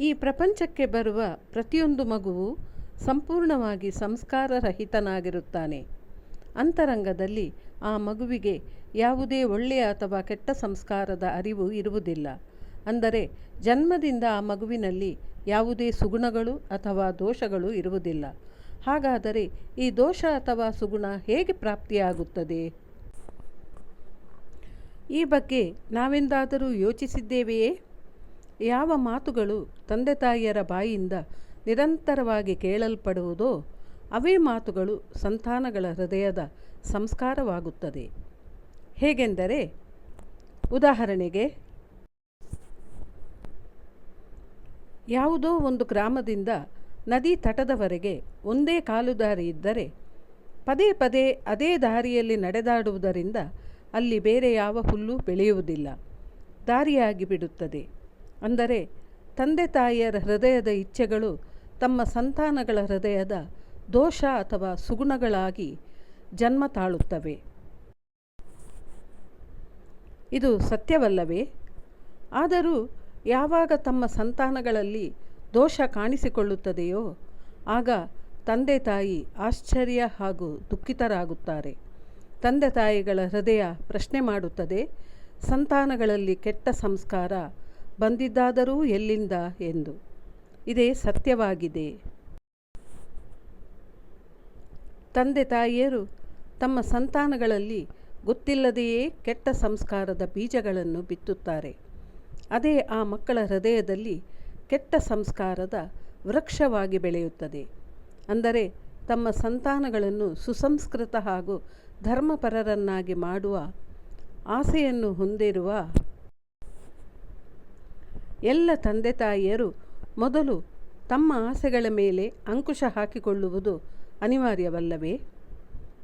ಈ ಪ್ರಪಂಚಕ್ಕೆ ಬರುವ ಪ್ರತಿಯೊಂದು ಮಗುವು ಸಂಪೂರ್ಣವಾಗಿ ಸಂಸ್ಕಾರರಹಿತನಾಗಿರುತ್ತಾನೆ. ಅಂತರಂಗದಲ್ಲಿ ಆ ಮಗುವಿಗೆ ಯಾವುದೇ ಒಳ್ಳೆಯ ಅಥವಾ ಕೆಟ್ಟ ಸಂಸ್ಕಾರದ ಅರಿವು ಇರುವುದಿಲ್ಲ. ಅಂದರೆ ಜನ್ಮದಿಂದ ಆ ಮಗುವಿನಲ್ಲಿ ಯಾವುದೇ ಸುಗುಣಗಳು ಅಥವಾ ದೋಷಗಳು ಇರುವುದಿಲ್ಲ. ಹಾಗಾದರೆ ಈ ದೋಷ ಅಥವಾ ಸುಗುಣ ಹೇಗೆ ಪ್ರಾಪ್ತಿಯಾಗುತ್ತದೆ? ಈ ಬಗ್ಗೆ ನಾವೆಂದಾದರೂ ಯೋಚಿಸಿದ್ದೇವೆಯೇ? ಯಾವ ಮಾತುಗಳು ತಂದೆ ತಾಯಿಯರ ಬಾಯಿಯಿಂದ ನಿರಂತರವಾಗಿ ಕೇಳಲ್ಪಡುವುದೋ ಅವೇ ಮಾತುಗಳು ಸಂತಾನಗಳ ಹೃದಯದ ಸಂಸ್ಕಾರವಾಗುತ್ತದೆ. ಹೇಗೆಂದರೆ, ಉದಾಹರಣೆಗೆ, ಯಾವುದೋ ಒಂದು ಗ್ರಾಮದಿಂದ ನದಿ ತಟದವರೆಗೆ ಒಂದೇ ಕಾಲು ದಾರಿ ಇದ್ದರೆ, ಪದೇ ಪದೇ ಅದೇ ದಾರಿಯಲ್ಲಿ ನಡೆದಾಡುವುದರಿಂದ ಅಲ್ಲಿ ಬೇರೆ ಯಾವ ಹುಲ್ಲು ಬೆಳೆಯುವುದಿಲ್ಲ ದಾರಿಯಾಗಿ ಬಿಡುತ್ತದೆ ಅಂದರೆ ತಂದೆ ತಾಯಿಯರ ಹೃದಯದ ಇಚ್ಛೆಗಳು ತಮ್ಮ ಸಂತಾನಗಳ ಹೃದಯದ ದೋಷ ಅಥವಾ ಸುಗುಣಗಳಾಗಿ ಜನ್ಮ ತಾಳುತ್ತವೆ. ಇದು ಸತ್ಯವಲ್ಲವೇ? ಆದರೂ ಯಾವಾಗ ತಮ್ಮ ಸಂತಾನಗಳಲ್ಲಿ ದೋಷ ಕಾಣಿಸಿಕೊಳ್ಳುತ್ತದೆಯೋ, ಆಗ ತಂದೆ ತಾಯಿ ಆಶ್ಚರ್ಯ ಹಾಗೂ ದುಃಖಿತರಾಗುತ್ತಾರೆ. ತಂದೆ ತಾಯಿಗಳ ಹೃದಯ ಪ್ರಶ್ನೆ ಮಾಡುತ್ತದೆ, ಸಂತಾನಗಳಲ್ಲಿ ಕೆಟ್ಟ ಸಂಸ್ಕಾರ ಬಂದಿದ್ದಾದರೂ ಎಲ್ಲಿಂದ ಎಂದು. ಇದೇ ಸತ್ಯವಾಗಿದೆ. ತಂದೆ ತಾಯಿಯರು ತಮ್ಮ ಸಂತಾನಗಳಲ್ಲಿ ಗೊತ್ತಿಲ್ಲದೆಯೇ ಕೆಟ್ಟ ಸಂಸ್ಕಾರದ ಬೀಜಗಳನ್ನು ಬಿತ್ತುತ್ತಾರೆ. ಅದೇ ಆ ಮಕ್ಕಳ ಹೃದಯದಲ್ಲಿ ಕೆಟ್ಟ ಸಂಸ್ಕಾರದ ವೃಕ್ಷವಾಗಿ ಬೆಳೆಯುತ್ತದೆ. ಅಂದರೆ ತಮ್ಮ ಸಂತಾನಗಳನ್ನು ಸುಸಂಸ್ಕೃತ ಹಾಗೂ ಧರ್ಮಪರರನ್ನಾಗಿ ಮಾಡುವ ಆಸೆಯನ್ನು ಹೊಂದಿರುವ ಎಲ್ಲ ತಂದೆ ತಾಯಿಯರು ಮೊದಲು ತಮ್ಮ ಆಸೆಗಳ ಮೇಲೆ ಅಂಕುಶ ಹಾಕಿಕೊಳ್ಳುವುದು ಅನಿವಾರ್ಯವಲ್ಲವೇ?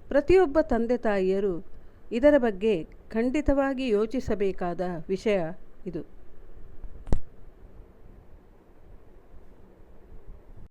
ಪ್ರತಿಯೊಬ್ಬ ತಂದೆ ತಾಯಿಯರು ಇದರ ಬಗ್ಗೆ ಖಂಡಿತವಾಗಿ ಯೋಚಿಸಬೇಕಾದ ವಿಷಯ ಇದು.